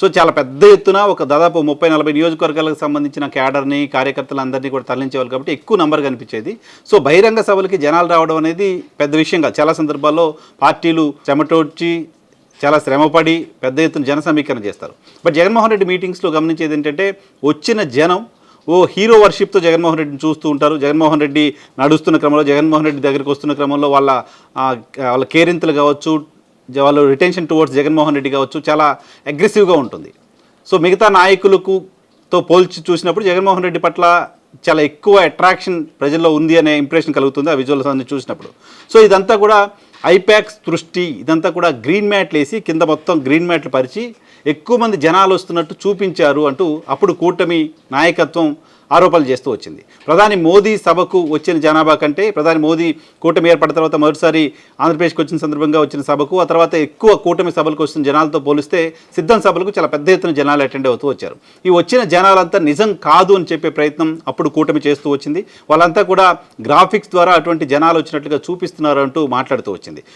So చాలా పెద్ద ఎత్తున ఒక దాదాపు ముప్పై నలభై నియోజకవర్గాలకు సంబంధించిన క్యాడర్ని కార్యకర్తలందరినీ కూడా తరలించేవాళ్ళు కాబట్టి ఎక్కువ నంబర్ కనిపించేది. సో బహిరంగ సభలకి జనాలు రావడం అనేది పెద్ద విషయంగా చాలా సందర్భాల్లో పార్టీలు చెమటోడ్చి చాలా శ్రమపడి పెద్ద ఎత్తున జన సమీకరణ చేస్తారు. బట్ జగన్మోహన్ రెడ్డి మీటింగ్స్లో గమనించేది ఏంటంటే వచ్చిన జనం ఓ హీరో వర్షిప్తో జగన్మోహన్ రెడ్డిని చూస్తూ ఉంటారు. జగన్మోహన్ రెడ్డి నడుస్తున్న క్రమంలో జగన్మోహన్ రెడ్డి దగ్గరికి వస్తున్న క్రమంలో వాళ్ళ వాళ్ళ కేరింతలు కావచ్చు వాళ్ళు రిటెన్షన్ టువర్డ్స్ జగన్మోహన్ రెడ్డి కావచ్చు చాలా అగ్రెసివ్గా ఉంటుంది. సో మిగతా నాయకులకు తో పోల్చి చూసినప్పుడు జగన్మోహన్ రెడ్డి పట్ల చాలా ఎక్కువ అట్రాక్షన్ ప్రజల్లో ఉంది అనే ఇంప్రెషన్ కలుగుతుంది ఆ విజువల్స్ అన్ని చూసినప్పుడు. సో ఇదంతా కూడా ఐపాక్స్ దృష్టి ఇదంతా కూడా గ్రీన్ మ్యాట్లు వేసి కింద మొత్తం గ్రీన్ మ్యాట్లు పరిచి ఎక్కువ మంది జనాలు వస్తున్నట్టు చూపించారు అంటూ అప్పుడు కూటమి నాయకత్వం ఆరోపణలు చేస్తూ వచ్చింది. ప్రధాని మోదీ సభకు వచ్చిన జనాభా కంటే ప్రధాని మోదీ కూటమి ఏర్పడిన తర్వాత మొదటిసారి ఆంధ్రప్రదేశ్కి వచ్చిన సందర్భంగా వచ్చిన సభకు ఆ తర్వాత ఎక్కువ కూటమి సభలకు వచ్చిన జనాలతో పోలిస్తే సిద్ధం సభలకు చాలా పెద్ద ఎత్తున జనాలు అటెండ్ అవుతూ వచ్చారు. ఈ వచ్చిన జనాలంతా నిజం కాదు అని చెప్పే ప్రయత్నం అప్పుడు కూటమి చేస్తూ వచ్చింది. వాళ్ళంతా కూడా గ్రాఫిక్స్ ద్వారా అటువంటి జనాలు వచ్చినట్లుగా చూపిస్తున్నారు అంటూ మాట్లాడుతూ వచ్చింది.